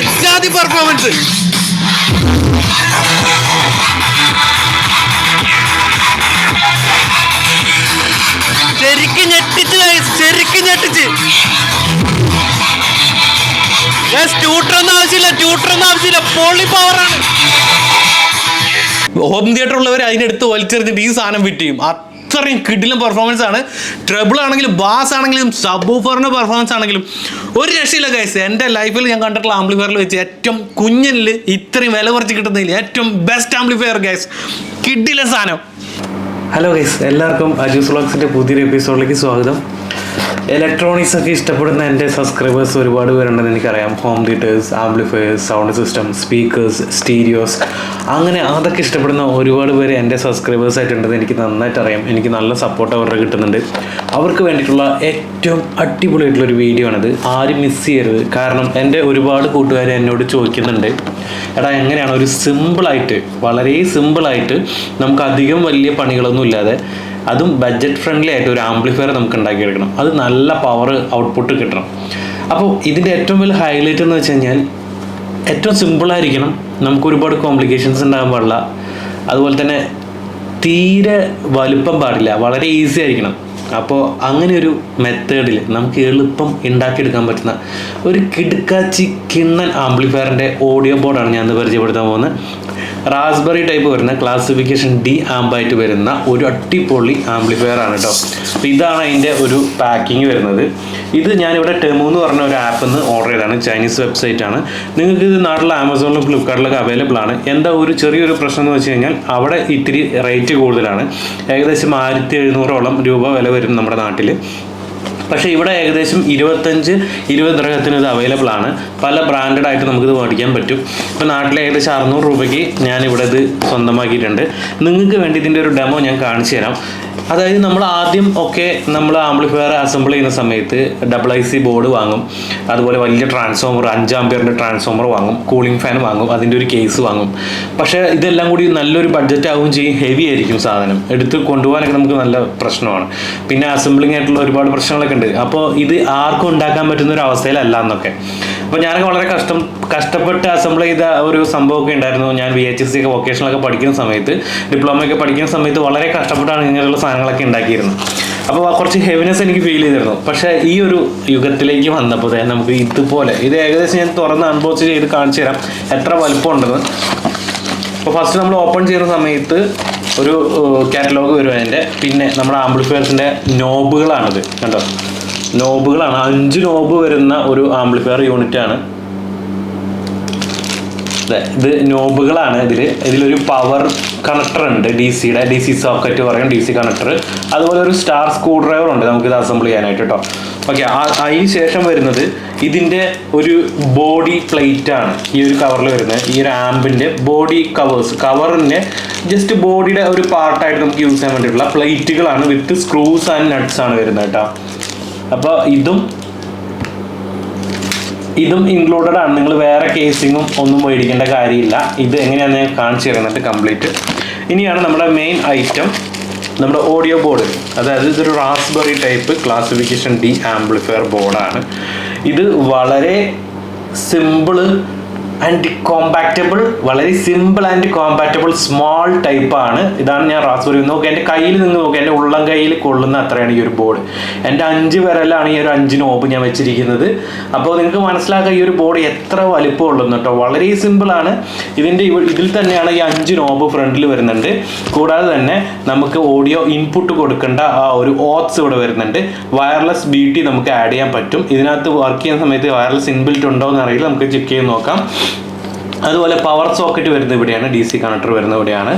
എജാതി performance ശരിക്കും ഞെട്ടിച്ച് ശരിക്കും ഞെട്ടിച്ച്. Tutor ഒന്നും ആവശ്യമില്ല ട്യൂട്ടർ ഒന്നും ആവശ്യമില്ല പൊളി പവറാണ് ഹോം തിയേറ്റർ ഉള്ളവർ അതിനെടുത്ത് വലിച്ചെറിഞ്ഞിട്ട് ഈ സാധനം വിറ്റ് ചെയ്യും. അത്രയും കിടിലും പെർഫോമൻസ് ആണ്. ട്രബിൾ ആണെങ്കിലും ബാസ് ആണെങ്കിലും സബ് ഓഫറിന്റെ പെർഫോമൻസ് ആണെങ്കിലും. ഒരു രക്ഷയില്ല ഗൈസ് എന്റെ ലൈഫിൽ ഞാൻ കണ്ടിട്ടുള്ള ആംപ്ലിഫയറിൽ വെച്ച് ഏറ്റവും കുഞ്ഞനിൽ ഇത്രയും വില കുറച്ച് കിട്ടുന്നതിൽ ഏറ്റവും ബെസ്റ്റ് ആംപ്ലിഫയർ ഗൈസ് കിഡിലെ സാധനം. ഹലോ ഗൈസ് എല്ലാവർക്കും അജൂസ് വ്ളോഗ്സിന്റെ പുതിയൊരു എപ്പിസോഡിലേക്ക് സ്വാഗതം. ഇലക്ട്രോണിക്സ് ഒക്കെ ഇഷ്ടപ്പെടുന്ന എന്റെ സബ്സ്ക്രൈബേഴ്സ് ഒരുപാട് പേരുണ്ടെന്ന് എനിക്കറിയാം. Home theatres amplifiers sound system speakers stereos അങ്ങനെ അതൊക്കെ ഇഷ്ടപ്പെടുന്ന ഒരുപാട് പേര് എന്റെ സബ്സ്ക്രൈബേഴ്സ് ആയിട്ടുണ്ടെന്ന് എനിക്ക് നന്നായിട്ട് അറിയാം. എനിക്ക് നല്ല സപ്പോർട്ട് അവരുടെ കിട്ടുന്നുണ്ട്. അവർക്ക് വേണ്ടിയിട്ടുള്ള ഏറ്റവും അടിപൊളിയായിട്ടുള്ള ഒരു വീഡിയോ ആണിത്. ആരും മിസ് ചെയ്യരുത്. കാരണം എന്റെ ഒരുപാട് കൂട്ടുകാർ എന്നോട് ചോദിക്കുന്നുണ്ട്. എടാ എങ്ങനെയാണ്? ഒരു സിമ്പിളായിട്ട് വളരെ സിമ്പിളായിട്ട് നമുക്ക് അധികം വലിയ പണികളൊന്നും ഇല്ലാതെ അതും ബഡ്ജറ്റ് ഫ്രണ്ട്ലി ആയിട്ട് ഒരു ആംപ്ലിഫയർ നമുക്ക് ഉണ്ടാക്കിയെടുക്കണം. അത് നല്ല പവർ ഔട്ട്പുട്ട് കിട്ടണം. അപ്പോൾ ഇതിന്റെ ഏറ്റവും വലിയ ഹൈലൈറ്റ് എന്ന് വെച്ച് കഴിഞ്ഞാൽ ഏറ്റവും സിമ്പിളായിരിക്കണം നമുക്ക് ഒരുപാട് കോംപ്ലിക്കേഷൻസ് ഉണ്ടാകാൻ പാടില്ല. അതുപോലെ തന്നെ തീരെ വലുപ്പം പാടില്ല. വളരെ ഈസി ആയിരിക്കണം. അപ്പോൾ അങ്ങനെ ഒരു മെത്തേഡിൽ നമുക്ക് എളുപ്പം ഉണ്ടാക്കിയെടുക്കാൻ പറ്റുന്ന ഒരു കിടുക്കാച്ചി കിണ്ണൻ ആംപ്ലിഫയറിന്റെ ഓഡിയോ ബോർഡാണ് ഞാൻ പരിചയപ്പെടുത്താൻ പോകുന്നത്. റാസ്ബെറി ടൈപ്പ് വരുന്ന ക്ലാസിഫിക്കേഷൻ ഡി ആമ്പായിട്ട് വരുന്ന ഒരു അട്ടിപ്പൊള്ളി ആംപ്ലിഫയർ ആണ് കേട്ടോ അപ്പോൾ ഇതാണ് അതിന്റെ ഒരു പാക്കിങ് വരുന്നത്. ഇത് ഞാനിവിടെ ടെമു എന്ന് പറഞ്ഞ ഒരു ആപ്പിൽ നിന്ന് ഓർഡർ ചെയ്തതാണ്. ചൈനീസ് വെബ്സൈറ്റ് ആണ്. നിങ്ങൾക്ക് ഇത് നാട്ടിൽ ആമസോണിലും ഫ്ലിപ്കാർട്ടിലൊക്കെ അവൈലബിൾ ആണ്. എന്താ ഒരു ചെറിയൊരു പ്രശ്നം എന്ന് വെച്ച് കഴിഞ്ഞാൽ അവിടെ ഇത്തിരി റേറ്റ് കൂടുതലാണ്. ഏകദേശം ആയിരത്തി എഴുന്നൂറോളം രൂപ വില വരും നമ്മുടെ നാട്ടിൽ പക്ഷേ ഇവിടെ ഏകദേശം ഇരുപത്തഞ്ച് ഇരുപത് ഗ്രഹത്തിന് ഇത് അവൈലബിൾ ആണ്. പല ബ്രാൻഡഡ് ആയിട്ട് നമുക്കിത് മേടിക്കാൻ പറ്റും. ഇപ്പോൾ നാട്ടിൽ ഏകദേശം അറുന്നൂറ് രൂപയ്ക്ക് ഞാൻ ഇവിടെ ഇത് സ്വന്തമാക്കിയിട്ടുണ്ട്. നിങ്ങൾക്ക് വേണ്ടി ഇതിന്റെ ഒരു ഡെമോ ഞാൻ കാണിച്ചു തരാം അതായത് നമ്മൾ ആദ്യം ഒക്കെ നമ്മൾ ആംപ്ലിഫയർ അസംബിൾ ചെയ്യുന്ന സമയത്ത് ഡബിൾ ഐ സി ബോർഡ് വാങ്ങും. അതുപോലെ വലിയ ട്രാൻസ്ഫോമർ അഞ്ച് ആംപിയറിന്റെ ട്രാൻസ്ഫോമർ വാങ്ങും. കൂളിംഗ് ഫാൻ വാങ്ങും. അതിന്റെ ഒരു കേസ് വാങ്ങും. പക്ഷേ ഇതെല്ലാം കൂടി നല്ലൊരു ബഡ്ജറ്റ് ആവുകയും ചെയ്യും. ഹെവി ആയിരിക്കും സാധനം. എടുത്ത് കൊണ്ടുപോകാനൊക്കെ നമുക്ക് നല്ല പ്രശ്നമാണ്. പിന്നെ അസംബ്ലിംഗ് ആയിട്ടുള്ള ഒരുപാട് പ്രശ്നങ്ങളൊക്കെ ഉണ്ട്. അപ്പോൾ ഇത് ആർക്കും ഉണ്ടാക്കാൻ പറ്റുന്ന ഒരു അവസ്ഥയിലല്ല എന്നൊക്കെ. അപ്പോൾ ഞാനൊക്കെ വളരെ കഷ്ടം കഷ്ടപ്പെട്ട് അസംബിൾ ചെയ്ത ഒരു സംഭവമൊക്കെ ഉണ്ടായിരുന്നു. ഞാൻ വി എച്ച് എസ് സി ഒക്കെ വൊക്കേഷനൊക്കെ പഠിക്കുന്ന സമയത്ത് ഡിപ്ലോമ ഒക്കെ പഠിക്കുന്ന സമയത്ത് വളരെ കഷ്ടപ്പെട്ടാണ് ഇങ്ങനെയുള്ള സാധനങ്ങളൊക്കെ ഉണ്ടാക്കിയിരുന്നു. അപ്പോൾ കുറച്ച് ഹെവിനെസ് എനിക്ക് ഫീൽ ചെയ്തിരുന്നു. പക്ഷേ ഈ ഒരു യുഗത്തിലേക്ക് വന്നപ്പോൾ നമുക്ക് ഇതുപോലെ ഇത് ഏകദേശം ഞാൻ തുറന്ന് അൺബോക്സ് ചെയ്ത് കാണിച്ചു തരാം. എത്ര വലുപ്പം ഉണ്ടെന്ന് അപ്പോൾ ഫസ്റ്റ് നമ്മൾ ഓപ്പൺ ചെയ്യുന്ന സമയത്ത് ഒരു കാറ്റലോഗ് വരും അതിന്റെ പിന്നെ നമ്മുടെ ആംബ്ലിഫയർസിന്റെ നോബുകളാണിത് കണ്ടോ? നോബുകളാണ് അഞ്ച് നോബ് വരുന്ന ഒരു ആംപ്ലിഫയർ യൂണിറ്റ് ആണ്. ദേ, ഇത് നോബുകളാണ്. ഇതിൽ ഇതിലൊരു പവർ കണക്ടർ ഉണ്ട്. ഡി സിയുടെ ഡി സി സോക്കറ്റ് പറയും ഡി സി കണക്ടർ അതുപോലെ ഒരു സ്റ്റാർ സ്ക്രൂ ഡ്രൈവർ ഉണ്ട് നമുക്ക് ഇത് അസംബിൾ ചെയ്യാനായിട്ട് കേട്ടോ ഓക്കെ അതിന് ശേഷം വരുന്നത് ഇതിന്റെ ഒരു ബോഡി പ്ലേറ്റ് ആണ് ഈ ഒരു കവറിൽ വരുന്നത്. ഈ ഒരു ആമ്പിന്റെ ബോഡി കവേഴ്സ് കവറിന്റെ ജസ്റ്റ് ബോഡിയുടെ ഒരു പാർട്ടായിട്ട് നമുക്ക് യൂസ് ചെയ്യാൻ വേണ്ടിയിട്ടുള്ള പ്ലേറ്റുകളാണ് വിത്ത് സ്ക്രൂസ് ആൻഡ് നട്ട്സ് ആണ് വരുന്നത് കേട്ടോ അപ്പോൾ ഇതും ഇതും ഇൻക്ലൂഡഡ് ആണ്. നിങ്ങൾ വേറെ കേസിങ്ങും ഒന്നും മേടിക്കേണ്ട കാര്യമില്ല. ഇത് എങ്ങനെയാണ് ഞാൻ കാണിച്ചു തരുന്നത് കംപ്ലീറ്റ് ഇനിയാണ് നമ്മുടെ മെയിൻ ഐറ്റം നമ്മുടെ ഓഡിയോ ബോർഡ് അതായത് ഇതൊരു raspberry type classification D amplifier ബോർഡാണ് ഇത് വളരെ സിമ്പിൾ ആൻഡ് കോമ്പാക്റ്റബിൾ വളരെ simple and compactable small type ആണ്. ഇതാണ് ഞാൻ റാസ്ബെറി നോക്കുക എന്റെ കയ്യിൽ നിന്ന് നോക്കുക എന്റെ ഉള്ളം കയ്യിൽ കൊള്ളുന്ന അത്രയാണ് ഈ ഒരു ബോർഡ് എന്റെ അഞ്ച് വിരലാണ് ഈ ഒരു അഞ്ച് നോബ് ഞാൻ വെച്ചിരിക്കുന്നത്. അപ്പോൾ നിങ്ങൾക്ക് മനസ്സിലാക്കുക ഈ ഒരു ബോർഡ് എത്ര വലിപ്പം ഉള്ളതെന്ന് കേട്ടോ. വളരെ സിമ്പിളാണ് ഇതിന്റെ ഇതിൽ തന്നെയാണ് ഈ അഞ്ച് നോബ് ഫ്രണ്ടിൽ വരുന്നുണ്ട്. കൂടാതെ തന്നെ നമുക്ക് ഓഡിയോ ഇൻപുട്ട് കൊടുക്കേണ്ട ആ ഒരു ഓത്സ് ഇവിടെ വരുന്നുണ്ട്. വയർലെസ് ബി ടി നമുക്ക് ആഡ് ചെയ്യാൻ പറ്റും. ഇതിനകത്ത് വർക്ക് ചെയ്യുന്ന സമയത്ത് വയർലെസ് ഇൻബിൽറ്റ് ഉണ്ടോ എന്ന് അറിയില്ല. നമുക്ക് ചെക്ക് ചെയ്ത് നോക്കാം. അതുപോലെ പവർ സോക്കറ്റ് വരുന്നത് ഇവിടെയാണ് ഡി സി കണക്ടർ വരുന്നത് ഇവിടെയാണ്.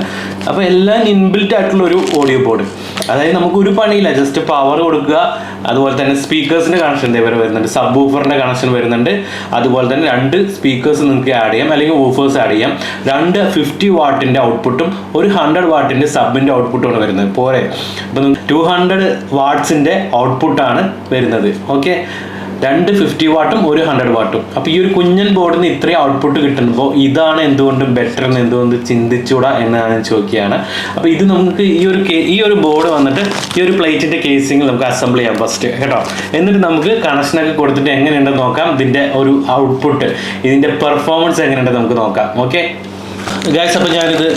അപ്പോൾ എല്ലാം ഇൻബിൽറ്റ് ആയിട്ടുള്ള ഒരു ഓഡിയോ ബോർഡ് അതായത് നമുക്ക് ഒരു പണിയില്ല ജസ്റ്റ് പവർ കൊടുക്കുക. അതുപോലെ തന്നെ സ്പീക്കേഴ്സിന്റെ കണക്ഷൻ ഇതേവരെ വരുന്നുണ്ട്. സബ് ഊഫറിന്റെ കണക്ഷൻ വരുന്നുണ്ട്. അതുപോലെ തന്നെ രണ്ട് സ്പീക്കേഴ്സ് നിങ്ങൾക്ക് ആഡ് ചെയ്യാം അല്ലെങ്കിൽ ഊഫേഴ്സ് ആഡ് ചെയ്യാം. രണ്ട് ഫിഫ്റ്റി വാട്ടിന്റെ ഔട്ട്പുട്ടും ഒരു ഹൺഡ്രഡ് വാട്ടിന്റെ സബിന്റെ ഔട്ട്പുട്ടുമാണ് വരുന്നത്. പോരെ? അപ്പം ടു ഹൺഡ്രഡ് വാട്ട്സിന്റെ ഔട്ട്പുട്ടാണ് വരുന്നത്. ഓക്കെ രണ്ട് ഫിഫ്റ്റി വാട്ടും ഒരു ഹൺഡ്രഡ് വാട്ടും. അപ്പോൾ ഈ ഒരു കുഞ്ഞൻ ബോർഡിൽ നിന്ന് ഇത്രയും ഔട്ട്പുട്ട് കിട്ടുമ്പോൾ ഇതാണ് എന്തുകൊണ്ട് ബെറ്റർ എന്ന് എന്തുകൊണ്ട് ചിന്തിച്ചൂടാ എന്ന് ഞാൻ ചോദിക്കുകയാണ്. അപ്പോൾ ഇത് നമുക്ക് ഈ ഒരു ഈ ഒരു ബോർഡ് വന്നിട്ട് ഈ ഒരു പ്ലേറ്റിന്റെ കേസിംഗ് നമുക്ക് അസംബിൾ ചെയ്യാം ഫസ്റ്റ് കേട്ടോ? എന്നിട്ട് നമുക്ക് കണക്ഷനൊക്കെ കൊടുത്തിട്ട് എങ്ങനെയുണ്ടെന്ന് നോക്കാം ഇതിന്റെ ഒരു ഔട്ട്പുട്ട് ഇതിന്റെ പെർഫോമൻസ് എങ്ങനെയുണ്ടെന്ന് നമുക്ക് നോക്കാം ഓക്കെ ഗ്യാസ് അപ്പോൾ ഞാനിത്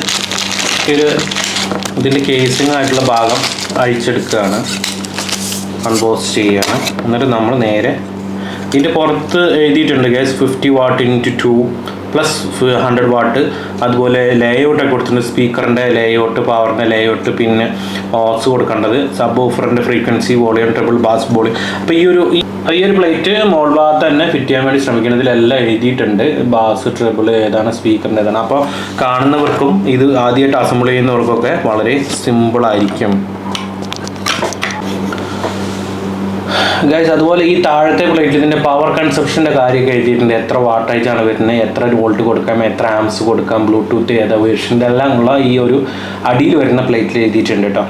ഒരു ഇതിന്റെ കേസിംഗ് ആയിട്ടുള്ള ഭാഗം അഴിച്ചെടുക്കുകയാണ്. അൺബോക്സ് ചെയ്യുകയാണ്. എന്നിട്ട് നമ്മൾ നേരെ ഇതിന്റെ പുറത്ത് എഴുതിയിട്ടുണ്ട് gas fifty watt into two plus hundred watt അതുപോലെ ലേഔട്ടൊക്കെ കൊടുത്തിട്ടുണ്ട് സ്പീക്കറിന്റെ ലേഔട്ട് പവറിന്റെ ലേഔട്ട് പിന്നെ ഓസ് കൊടുക്കേണ്ടത് സബ് ഓഫറിന്റെ ഫ്രീക്വൻസി വോളിയം ട്രിപ്പിൾ ബാസ് ബോളി അപ്പോൾ ഈ ഒരു ഈ ഒരു പ്ലേറ്റ് മോൾ ഭാഗത്ത് തന്നെ ഫിറ്റ് ചെയ്യാൻ വേണ്ടി ശ്രമിക്കുന്നതിൽ എല്ലാം എഴുതിയിട്ടുണ്ട്. ബാസ് ട്രിപ്പിൾ ഏതാണ് സ്പീക്കറിന്റെ ഏതാണ്. അപ്പോൾ കാണുന്നവർക്കും ഇത് ആദ്യമായിട്ട് അസംബിൾ ചെയ്യുന്നവർക്കൊക്കെ വളരെ സിമ്പിളായിരിക്കും ഗൈസ് അതുപോലെ ഈ താഴത്തെ പ്ലേറ്റിൽ ഇതിന്റെ പവർ കൺസപ്ഷന്റെ കാര്യമൊക്കെ എഴുതിയിട്ടുണ്ട്. എത്ര വാട്ടേജാണ് വരുന്നത്? എത്ര വോൾട്ട് കൊടുക്കാം? എത്ര ആംസ് കൊടുക്കാം? ബ്ലൂടൂത്ത് ഏതാ വേർഷന്റെ എല്ലാം ഉള്ള ഈ ഒരു അടിയിൽ വരുന്ന പ്ലേറ്റിൽ എഴുതിയിട്ടുണ്ട് കേട്ടോ.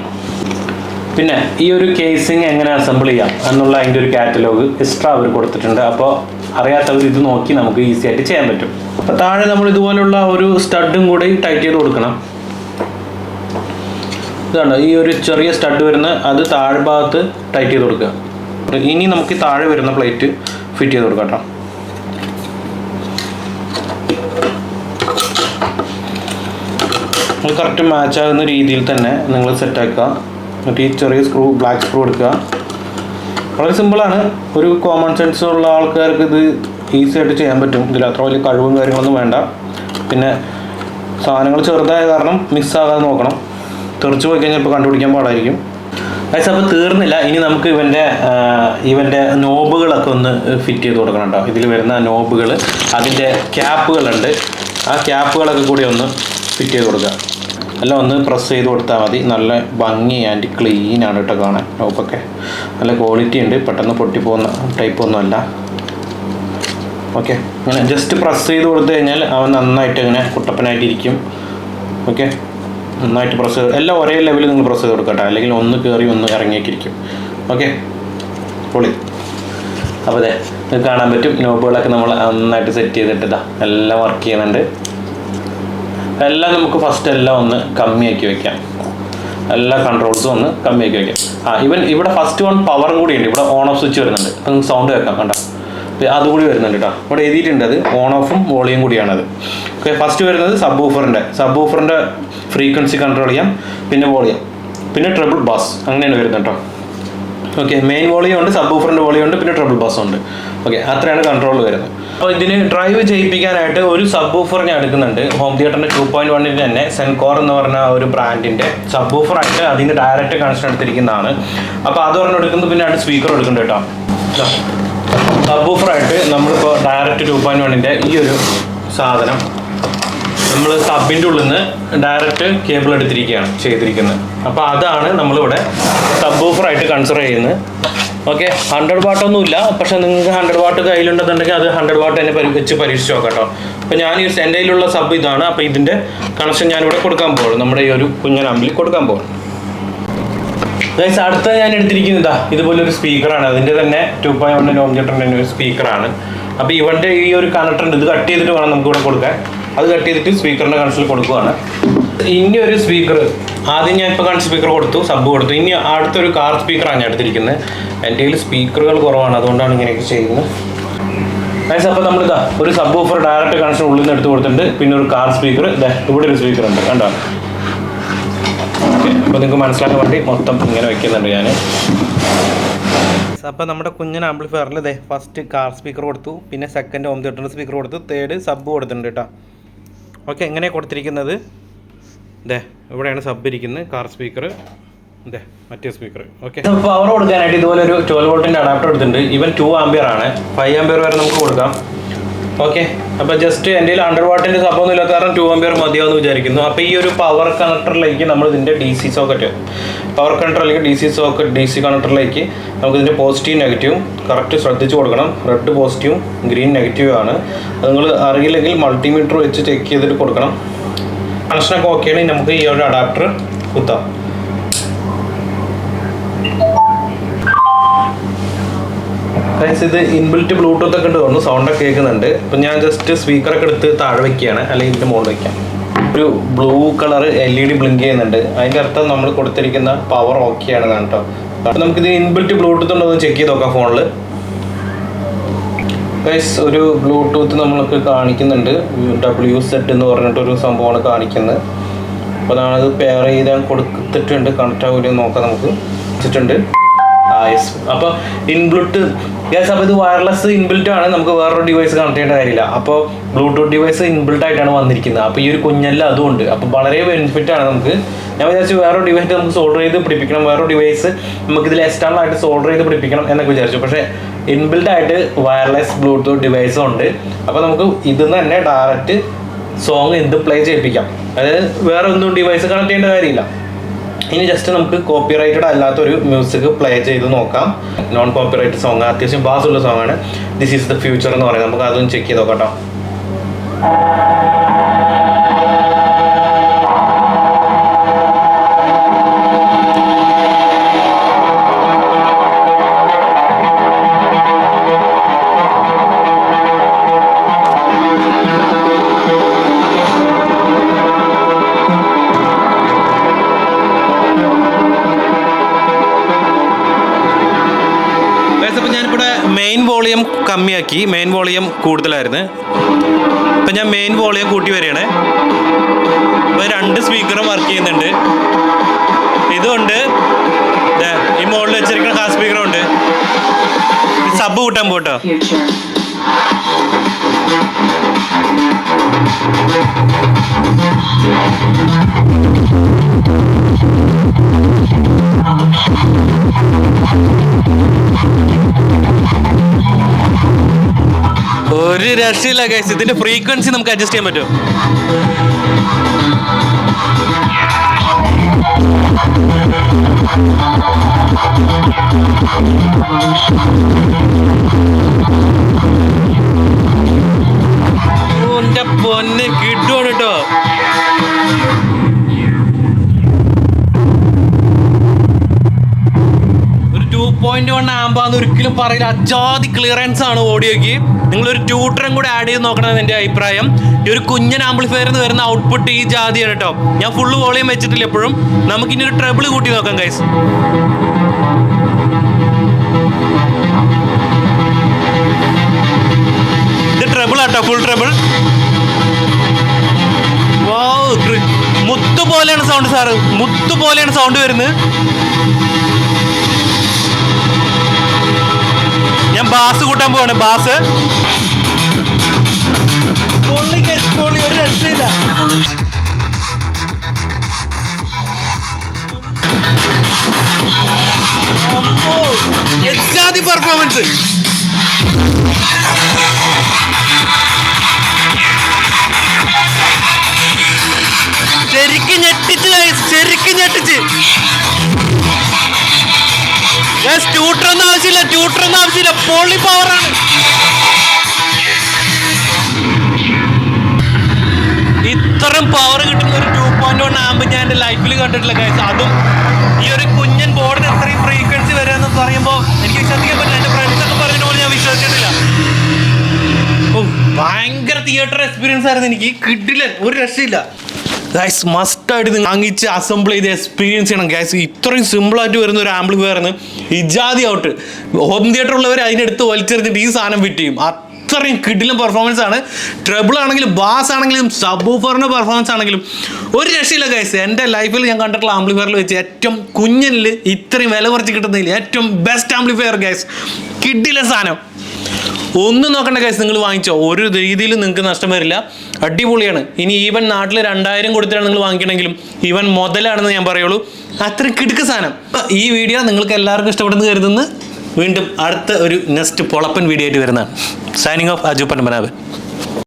പിന്നെ ഈ ഒരു കേസിങ് എങ്ങനെ അസംബിൾ ചെയ്യാം എന്നുള്ള അതിന്റെ ഒരു കാറ്റലോഗ് എക്സ്ട്രാ അവർ കൊടുത്തിട്ടുണ്ട്. അപ്പോൾ അറിയാത്തവർ ഇത് നോക്കി നമുക്ക് ഈസി ആയിട്ട് ചെയ്യാൻ പറ്റും. അപ്പോൾ താഴെ നമ്മൾ ഇതുപോലുള്ള ഒരു സ്റ്റഡും കൂടി ടൈറ്റ് ചെയ്ത് കൊടുക്കണം. ഇതാണ് ഈ ഒരു ചെറിയ സ്റ്റഡ് വരുന്ന അത് താഴ്ഭാഗത്ത് ടൈറ്റ് ചെയ്ത് കൊടുക്കുക. ഇനി നമുക്ക് താഴെ വരുന്ന പ്ലേറ്റ് ഫിറ്റ് ചെയ്ത് കൊടുക്കാം കേട്ടോ. കറക്റ്റ് മാച്ച് ആകുന്ന രീതിയിൽ തന്നെ നിങ്ങൾ സെറ്റ് ആക്കുക. എന്നിട്ട് ഈ ചെറിയ സ്ക്രൂ ബ്ലാക്ക് സ്ക്രൂ എടുക്കുക. വളരെ സിമ്പിളാണ് ഒരു കോമൺ സെൻസ് ഉള്ള ആൾക്കാർക്ക് ഇത് ഈസി ആയിട്ട് ചെയ്യാൻ പറ്റും. ഇതിൽ അത്ര വലിയ കഴിവും കാര്യങ്ങളൊന്നും വേണ്ട. പിന്നെ സാധനങ്ങൾ ചെറുതായ കാരണം മിസ്സാകാതെ നോക്കണം. തെറിച്ച് പോയി കഴിഞ്ഞാൽ ഇപ്പോൾ കണ്ടുപിടിക്കാൻ പാടായിരിക്കും. ഗൈസ് അപ്പോൾ തീർന്നില്ല. ഇനി നമുക്ക് ഇവന്റെ ഇവന്റെ നോബുകളൊക്കെ ഒന്ന് ഫിറ്റ് ചെയ്ത് കൊടുക്കണം കേട്ടോ. ഇതിൽ വരുന്ന നോബുകൾ അതിന്റെ ക്യാപ്പുകളുണ്ട്. ആ ക്യാപ്പുകളൊക്കെ കൂടി ഒന്ന് ഫിറ്റ് ചെയ്ത് കൊടുക്കുക. അല്ല ഒന്ന് പ്രസ് ചെയ്ത് കൊടുത്താൽ മതി. നല്ല ഭംഗി ആൻഡ് ക്ലീൻ ആണ് കേട്ടോ കാണാൻ നോബൊക്കെ. നല്ല ക്വാളിറ്റി ഉണ്ട്. പെട്ടെന്ന് പൊട്ടിപ്പോകുന്ന ടൈപ്പ് ഒന്നും അല്ല. ഓക്കെ. ഇങ്ങനെ ജസ്റ്റ് പ്രസ് ചെയ്ത് കൊടുത്തു കഴിഞ്ഞാൽ അവൻ നന്നായിട്ട് ഇങ്ങനെ കുട്ടപ്പനായിട്ടിരിക്കും. ഓക്കെ. നന്നായിട്ട് പ്രസ് എല്ലാം ഒരേ ലെവലിൽ നിങ്ങൾ പ്രസ് കൊടുക്കട്ടെ. അല്ലെങ്കിൽ ഒന്ന് കയറി ഒന്ന് ഇറങ്ങിയേക്കിരിക്കും. ഓക്കെ പൊളി. അപ്പോൾ അതെ ഇത് കാണാൻ പറ്റും. നോബുകളൊക്കെ നമ്മൾ നന്നായിട്ട് സെറ്റ് ചെയ്തിട്ട് എല്ലാം വർക്ക് ചെയ്യുന്നുണ്ട്. എല്ലാം നമുക്ക് ഫസ്റ്റ് എല്ലാം ഒന്ന് കമ്മിയാക്കി വെക്കാം. എല്ലാ കൺട്രോൾസും ഒന്ന് കമ്മിയാക്കി വെക്കാം. ആ ഇവൻ ഇവിടെ ഫസ്റ്റ് വൺ പവറും കൂടിയുണ്ട് ഇവിടെ ഓൺ ഓഫ് സ്വിച്ച് വരുന്നുണ്ട്. നിങ്ങൾക്ക് സൗണ്ട് കേൾക്കാം കണ്ടോ? അതുകൂടി വരുന്നുണ്ട് കേട്ടോ. ഇവിടെ എഴുതിയിട്ടുണ്ട് അത്. ഓൺ ഓഫും വോളിയും കൂടിയാണത്. ഓക്കെ ഫസ്റ്റ് വരുന്നത് സബ് ഊഫറിന്റെ സബ് ഊഫറിന്റെ ഫ്രീക്വൻസി കൺട്രോൾ ചെയ്യാം. പിന്നെ വോളിയം പിന്നെ ട്രിപ്പിൾ ബാസ് അങ്ങനെയാണ് വരുന്നത് കേട്ടോ. ഓക്കെ മെയിൻ വോളിയം ഉണ്ട് സബ് ഊഫറിന്റെ വോളിയം ഉണ്ട് പിന്നെ ട്രിപ്പിൾ ബാസ് ഉണ്ട്. ഓക്കെ അത്രയാണ് കൺട്രോൾ വരുന്നത്. അപ്പോൾ ഇതിന് ഡ്രൈവ് ചെയ്യിപ്പിക്കാനായിട്ട് ഒരു സബ് ഊഫർ ഞാൻ എടുക്കുന്നുണ്ട്. ഹോം തിയേറ്ററിന്റെ ടു പോയിന്റ് വണ്ണിന്റെ തന്നെ സെൻകോർ എന്ന് പറഞ്ഞ ഒരു ബ്രാൻഡിന്റെ സബ് ഊഫറായിട്ട് അതിന് ഡയറക്റ്റ് കണക്ഷൻ എടുത്തിരിക്കുന്നതാണ്. അപ്പോൾ അത് പറഞ്ഞ് എടുക്കുന്നത് പിന്നെ അടുത്ത് സ്പീക്കർ എടുക്കുന്നുണ്ട് കേട്ടോ. സബ് ഊഫറായിട്ട് നമ്മളിപ്പോൾ ഡയറക്റ്റ് ടു പോയിന്റ് വണ്ണിന്റെ ഈ ഒരു സാധനം നമ്മൾ സബിന്റെ ഉള്ളിൽ നിന്ന് ഡയറക്റ്റ് കേബിൾ എടുത്തിരിക്കുകയാണ് ചെയ്തിരിക്കുന്നത്. അപ്പോൾ അതാണ് നമ്മളിവിടെ സബ് ഓഫറായിട്ട് കൺസിഡർ ചെയ്യുന്നത് ഓക്കെ ഹൺഡ്രഡ് വാട്ടൊന്നും ഇല്ല. പക്ഷെ നിങ്ങൾക്ക് ഹൺഡ്രഡ് വാട്ട് കയ്യിലുണ്ടെന്നുണ്ടെങ്കിൽ അത് ഹൺഡ്രഡ് വാട്ട് തന്നെ വെച്ച് പരീക്ഷിച്ച് നോക്കാം കേട്ടോ അപ്പോൾ ഞാൻ ഈ എന്റെ സബ് ഇതാണ്. അപ്പോൾ ഇതിന്റെ കണക്ഷൻ ഞാനിവിടെ കൊടുക്കാൻ പോകുള്ളൂ നമ്മുടെ ഈ ഒരു കുഞ്ഞൻ അമ്പിൽ കൊടുക്കാൻ പോകും ഗൈസ് അടുത്ത ഞാൻ എടുത്തിരിക്കുന്നതാ ഇതുപോലെ ഒരു സ്പീക്കറാണ് അതിന്റെ തന്നെ ടു പോയിന്റ് വണ്ണിന്റെ ഹോം തിയേറ്ററിന്റെ ഒരു സ്പീക്കറാണ് അപ്പോൾ ഇവന്റെ ഈ ഒരു കണക്ടർ ഉണ്ട്. ഇത് കട്ട് ചെയ്തിട്ട് വേണം നമുക്ക് ഇവിടെ കൊടുക്കാൻ. അത് കട്ട് ചെയ്തിട്ട് സ്പീക്കറിന്റെ കൺസിൽ കൊടുക്കുകയാണ് ഇനി ഒരു സ്പീക്കർ ആദ്യം ഞാൻ ഇപ്പോൾ കൺസ് സ്പീക്കർ കൊടുത്തു സബ് കൊടുത്തു. ഇനി അടുത്തൊരു കാർ സ്പീക്കറാണ് ഞാൻ എടുത്തിരിക്കുന്നത്. എന്റെ കയ്യിൽ സ്പീക്കറുകൾ കുറവാണ്. അതുകൊണ്ടാണ് ഇങ്ങനെയൊക്കെ ചെയ്യുന്നത്. ഗൈസ് അപ്പോൾ നമ്മൾ ഇതാ ഒരു സബ് ഓഫർ ഡയറക്റ്റ് കണക്ഷൻ ഉള്ളിൽ നിന്ന് എടുത്ത് കൊടുത്തിട്ടുണ്ട്. പിന്നെ ഒരു കാർ സ്പീക്കർ ഇവിടെ ഒരു സ്പീക്കർ ഉണ്ട്. കണ്ടോ? അപ്പോൾ നിങ്ങൾക്ക് മനസ്സിലാക്കാൻ വേണ്ടി മൊത്തം ഇങ്ങനെ വെക്കുന്നുണ്ട് ഞാൻ അപ്പോൾ നമ്മുടെ കുഞ്ഞൻ ആംപ്ലിഫയറിൽ ഇതേ ഫസ്റ്റ് കാർ സ്പീക്കർ കൊടുത്തു പിന്നെ സെക്കൻഡ് ഹോം തിയേറ്ററിന്റെ സ്പീക്കർ കൊടുത്തു തേർഡ് സബ് കൊടുത്തിട്ടുണ്ട് കേട്ടോ. ഓക്കെ എങ്ങനെയാണ് കൊടുത്തിരിക്കുന്നത്? ഇതേ ഇവിടെയാണ് സബ് ഇരിക്കുന്നത് കാർ സ്പീക്കർ ഇതേ മറ്റേ സ്പീക്കർ ഓക്കെ പവർ കൊടുക്കാനായിട്ട് ഇതുപോലെ ഒരു ട്വൽവ് വോൾട്ടിന്റെ അഡാപ്റ്റർ എടുത്തിട്ടുണ്ട്. ഇവൻ ടു ആംബിയർ ആണ്. ഫൈവ് ആംബിയർ വരെ നമുക്ക് കൊടുക്കാം. ഓക്കെ അപ്പോൾ ജസ്റ്റ് കയ്യിൽ അണ്ടർ വാട്ടിന്റെ സംഭവം ഇല്ലാത്ത കാരണം ടു ആംബിയർ മതിയാവുമെന്ന് വിചാരിക്കുന്നു. അപ്പോൾ ഈ ഒരു പവർ കണക്ടറിലേക്ക് നമ്മൾ ഇതിന്റെ D C socket power connector അല്ലെങ്കിൽ D C socket D C കണക്ടറിലേക്ക് നമുക്ക് ഇതിന്റെ പോസിറ്റീവ് നെഗറ്റീവും കറക്റ്റ് ശ്രദ്ധിച്ചു കൊടുക്കണം. റെഡ് പോസിറ്റീവും ഗ്രീൻ നെഗറ്റീവും ആണ്. അത് നിങ്ങൾ അറിയില്ലെങ്കിൽ മൾട്ടിമീറ്റർ വെച്ച് ചെക്ക് ചെയ്തിട്ട് കൊടുക്കണം. കണക്ഷനൊക്കെ ഓക്കെ ആണെങ്കിൽ നമുക്ക് ഈ ഒരു അഡാപ്റ്റർ കുത്താം. ഗൈസ് ഇത് ഇൻബിൽറ്റ് ബ്ലൂടൂത്ത് ഒക്കെ ഉണ്ട്. തോന്നുന്നു സൗണ്ടൊക്കെ കേൾക്കുന്നുണ്ട്. അപ്പം ഞാൻ ജസ്റ്റ് സ്പീക്കർ ഒക്കെ എടുത്ത് താഴെ വെക്കുകയാണ്. അല്ലെങ്കിൽ ഇതിന്റെ മുകളിൽ വെക്കാം. ഒരു blue colour L E D blink ചെയ്യുന്നുണ്ട്. അതിന്റെ അർത്ഥം നമ്മൾ കൊടുത്തിരിക്കുന്ന പവർ ഓക്കെ ആണെന്നാണ് കേട്ടോ. അപ്പം നമുക്കിത് ഇൻബിൽറ്റ് ബ്ലൂടൂത്ത് ഉണ്ടോ എന്ന് ചെക്ക് ചെയ്ത് നോക്കാം ഫോണിൽ ഗൈസ് ഒരു ബ്ലൂടൂത്ത് നമ്മൾക്ക് കാണിക്കുന്നുണ്ട്. ഡബ്ല്യു സെറ്റ് എന്ന് പറഞ്ഞിട്ട് ഒരു സംഭവമാണ് കാണിക്കുന്നത്. അപ്പോൾ നമ്മളത് പെയർ ചെയ്താൽ കൊടുത്തിട്ടുണ്ട്. കണക്റ്റ് ആവില്ല നോക്കാം നമുക്ക്. വെച്ചിട്ടുണ്ട്. യെസ് അപ്പോൾ ഇൻബ്ലൂട്ട് യെസ് അപ്പോൾ ഇത് വയർലെസ് ഇൻബിൽറ്റ് ആണ്. നമുക്ക് വേറൊരു ഡിവൈസ് കണക്ട് ചെയ്യേണ്ട കാര്യമില്ല. അപ്പോൾ ബ്ലൂടൂത്ത് ഡിവൈസ് ഇൻബിൽറ്റ് ആയിട്ടാണ് വന്നിരിക്കുന്നത്. അപ്പോൾ ഈ ഒരു കുഞ്ഞെല്ലാം അതുകൊണ്ട്. അപ്പോൾ വളരെ ബെനിഫിറ്റ് ആണ് നമുക്ക്. ഞാൻ വിചാരിച്ചു വേറൊരു ഡിവൈസ് നമുക്ക് സോൾഡർ ചെയ്ത് പിടിപ്പിക്കണം. വേറൊരു ഡിവൈസ് നമുക്ക് ഇതിൽ എക്സ്റ്റേണൽ ആയിട്ട് സോൾഡർ ചെയ്ത് പിടിപ്പിക്കണം എന്നൊക്കെ വിചാരിച്ചു. പക്ഷേ ഇൻബിൽറ്റ് ആയിട്ട് വയർലെസ് ബ്ലൂടൂത്ത് ഡിവൈസും ഉണ്ട്. അപ്പോൾ നമുക്ക് ഇതിൽ തന്നെ ഡയറക്റ്റ് സോങ് എന്ത് പ്ലേ ചെയ്യിപ്പിക്കാം. അതായത് വേറെ ഒന്നും ഡിവൈസ് കണക്ട് ചെയ്യേണ്ട കാര്യമില്ല. ഇനി ജസ്റ്റ് നമുക്ക് കോപ്പിറൈറ്റഡ് അല്ലാത്തൊരു മ്യൂസിക് പ്ലേ ചെയ്ത് നോക്കാം. നോൺ കോപ്പിറൈറ്റഡ് സോങ് അത്യാവശ്യം ബാസ് ഉള്ള സോങ് ആണ്. ദിസ് ഈസ് ദ ഫ്യൂച്ചർ എന്ന് പറയുന്നത്. നമുക്ക് അതൊന്ന് ചെക്ക് ചെയ്ത് നോക്കാം കേട്ടോ അപ്പോൾ മെയിൻ വോളിയം കമ്മിയാക്കി മെയിൻ വോളിയം കൂടുതലായിരുന്നു. അപ്പം ഞാൻ മെയിൻ വോളിയം കൂട്ടി വരികയാണ്. അപ്പോൾ രണ്ട് സ്പീക്കറും വർക്ക് ചെയ്യുന്നുണ്ട്. ഇതുണ്ട്. ഈ മുകളിൽ വെച്ചിരിക്കുന്ന ഹാ സ്പീക്കറും ഉണ്ട്. സബ് കൂട്ടാൻ പോട്ടോ. Thank ഒരു രക്ഷയില്ല ഗൈസ് ഇതിന്റെ ഫ്രീക്വൻസി നമുക്ക് അഡ്ജസ്റ്റ് ചെയ്യാൻ പറ്റും എന്റെ പൊന്നെ കിട്ടുവാണ് കേട്ടോ ഒരു ടു പോയിന്റ് വൺ ആമ്പാന്ന് ഒരിക്കലും പറയില്ല. അജാതി ക്ലിയറൻസ് ആണ് ഓഡിയോക്ക് നിങ്ങളൊരു ട്യൂട്ടറും കൂടെ ആഡ് ചെയ്ത് നോക്കണം എന്റെ അഭിപ്രായം. ഈ ഒരു കുഞ്ഞൻ ആംപ്ലിഫയറിൽ നിന്ന് വരുന്ന ഔട്ട്പുട്ട് ഈ ജാതിയാണ് കേട്ടോ ഞാൻ ഫുള്ള് വോളിയം വെച്ചിട്ടില്ല എപ്പോഴും. നമുക്ക് ഇനി ഒരു ട്രബിൾ കൂട്ടി നോക്കാം ഗൈസ് ഇത് ട്രബിൾ ആട്ടോ ഫുൾ ട്രബിൾ മുത്തു പോലെയാണ് സൗണ്ട് സാറ്. മുത്തു പോലെയാണ് സൗണ്ട് വരുന്നത്. ബാസ് കൂട്ടാൻ പോവാണ്. ബാസ്. ഒരു പെർഫോമൻസ് ശരിക്കും ഞെട്ടിച്ച് ശരിക്കും ഞെട്ടിച്ച്. ട്യൂട്ടർ ആവശ്യമില്ല ആവശ്യമില്ല. പൊള്ളി പവറാണ് ഇത്രയും പവർ കിട്ടുന്ന ഒരു ടു പോയിന്റ് വൺ ആമ്പ് ഞാൻ എന്റെ ലൈഫിൽ കണ്ടിട്ടില്ല ഗൈസ് അതും ഈ ഒരു കുഞ്ഞൻ ബോർഡിന് ഇത്രയും ഫ്രീക്വൻസി വരാന്ന് പറയുമ്പോൾ എനിക്ക് വിശ്വസിക്കാൻ പറ്റില്ല. എന്റെ ഫ്രണ്ട്സ് ഒക്കെ പറഞ്ഞ പോലെ ഞാൻ വിശ്വസിച്ചിട്ടില്ല. ഭയങ്കര തിയേറ്റർ എക്സ്പീരിയൻസ് ആയിരുന്നു എനിക്ക്. കിട്ടില്ല ഒരു രക്ഷയില്ല. ഗൈസ് മസ്റ്റായിട്ട് നിങ്ങൾ വാങ്ങിച്ച് അസംബിൾ ചെയ്ത് എക്സ്പീരിയൻസ് ചെയ്യണം. ഗൈസ് ഇത്രയും സിമ്പിളായിട്ട് വരുന്ന ഒരു ആംപ്ലിഫയർന്ന് ഇജാതി ഔട്ട് ഹോം തിയേറ്റർ ഉള്ളവർ അതിനെടുത്ത് വലിച്ചെറിഞ്ഞിട്ട് ഈ സാധനം ഫിറ്റ് ചെയ്യും. അത്രയും കിടിലും പെർഫോമൻസ് ആണ്. ട്രബിൾ ആണെങ്കിലും ബാസ് ആണെങ്കിലും സബ് ഊഫറിന്റെ പെർഫോമൻസ് ആണെങ്കിലും ഒരു രക്ഷയില്ല ഗൈസ് എന്റെ ലൈഫിൽ ഞാൻ കണ്ടിട്ടുള്ള ആംപ്ലിഫയറിൽ വെച്ച് ഏറ്റവും കുഞ്ഞനിൽ ഇത്രയും വില കുറച്ച് കിട്ടുന്നതിൽ ഏറ്റവും ബെസ്റ്റ് ആംപ്ലിഫയർ ഗൈസ് കിടില സാധനം. ഒന്നും നോക്കേണ്ട കേസ് നിങ്ങൾ വാങ്ങിച്ചോ. ഒരു രീതിയിലും നിങ്ങൾക്ക് നഷ്ടം വരില്ല. അടിപൊളിയാണ്. ഇനി ഈവൻ നാട്ടിൽ രണ്ടായിരം കൊടുത്തിട്ടാണ് നിങ്ങൾ വാങ്ങിക്കണമെങ്കിലും ഈവൻ മുതലാണെന്ന് ഞാൻ പറയുള്ളൂ. അത്രയും കിടുക്ക് സാധനം. ഈ വീഡിയോ നിങ്ങൾക്ക് എല്ലാവർക്കും ഇഷ്ടപ്പെടുന്നു കരുതുന്നു. വീണ്ടും അടുത്ത ഒരു നെക്സ്റ്റ് പൊളപ്പൻ വീഡിയോ ആയിട്ട് വരുന്നതാണ്. Signing off Aju പന്മനാഭൻ